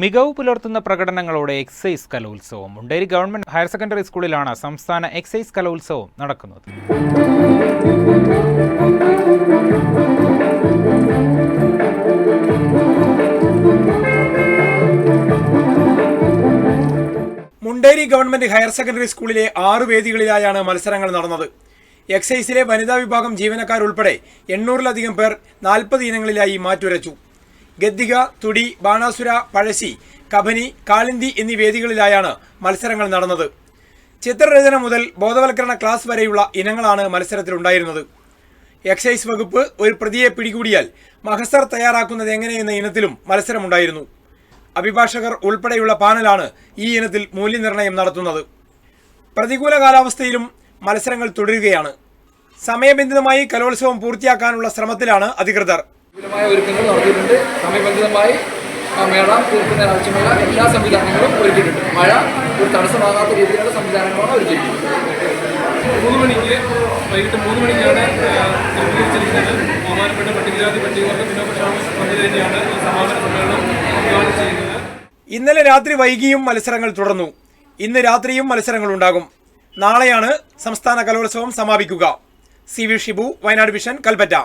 മികവ് പുലർത്തുന്ന പ്രകടനങ്ങളോടെ എക്സൈസ് കലോത്സവം. മുണ്ടേരി ഗവൺമെന്റ് ഹയർ സെക്കൻഡറി സ്കൂളിലാണ് സംസ്ഥാന എക്സൈസ് കലോത്സവം നടക്കുന്നത്. മുണ്ടേരി ഗവൺമെന്റ് ഹയർ സെക്കൻഡറി സ്കൂളിലെ ആറ് വേദികളിലായാണ് മത്സരങ്ങൾ നടന്നത്. എക്സൈസിലെ വനിതാ വിഭാഗം ജീവനക്കാരുൾപ്പെടെ എണ്ണൂറിലധികം പേർ നാൽപ്പത് ഇനങ്ങളിലായി മാറ്റുരച്ചു. ഗദ്ദിക തുടി ബാണാസുര പഴശ്ശി കബനി കാളിന്തി എന്നീ വേദികളിലായാണ് മത്സരങ്ങൾ നടന്നത്. ചിത്രരചന മുതൽ ബോധവൽക്കരണ ക്ലാസ് വരെയുള്ള ഇനങ്ങളാണ് മത്സരത്തിലുണ്ടായിരുന്നത്. എക്സൈസ് വകുപ്പ് ഒരു പ്രതിയെ പിടികൂടിയാൽ മഹസർ തയ്യാറാക്കുന്നത് എങ്ങനെയെന്ന ഇനത്തിലും മത്സരമുണ്ടായിരുന്നു. അഭിഭാഷകർ ഉൾപ്പെടെയുള്ള പാനലാണ് ഈ ഇനത്തിൽ മൂല്യനിർണയം നടത്തുന്നത്. പ്രതികൂല കാലാവസ്ഥയിലും മത്സരങ്ങൾ തുടരുകയാണ്. സമയബന്ധിതമായി കലോത്സവം പൂർത്തിയാക്കാനുള്ള ശ്രമത്തിലാണ് അധികൃതർ. വിപുലമായ ഒരുക്കങ്ങൾ നടത്തിയിട്ടുണ്ട്. സമയബന്ധിതമായി ആ മേള തീർക്കുന്നതിന് ആവശ്യമുള്ള എല്ലാ സംവിധാനങ്ങളും ഒരുക്കിയിട്ടുണ്ട്. മഴ ഒരു തടസ്സമാകാത്ത രീതിയിലുള്ള സംവിധാനങ്ങളാണ് ഒരുക്കിയിട്ടുള്ളത് മൂന്ന് മണിക്ക് വൈകിട്ട് മൂന്ന് മണിക്കാണ് ക്രമീകരിച്ചിരിക്കുന്നത് ബഹുമാനപ്പെട്ട പട്ടികജാതി പട്ടികവർഗ മന്ത്രി തന്നെയാണ് ഈ സമാപന സമ്മേളനം ഉദ്ഘാടനം ചെയ്യുന്നത്. ഇന്നലെ രാത്രി വൈകിയും മത്സരങ്ങൾ തുടർന്നു. ഇന്ന് രാത്രിയും മത്സരങ്ങൾ ഉണ്ടാകും. നാളെയാണ് സംസ്ഥാന കലോത്സവം സമാപിക്കുക. C V Shibu Wayanad vision Kalpetta.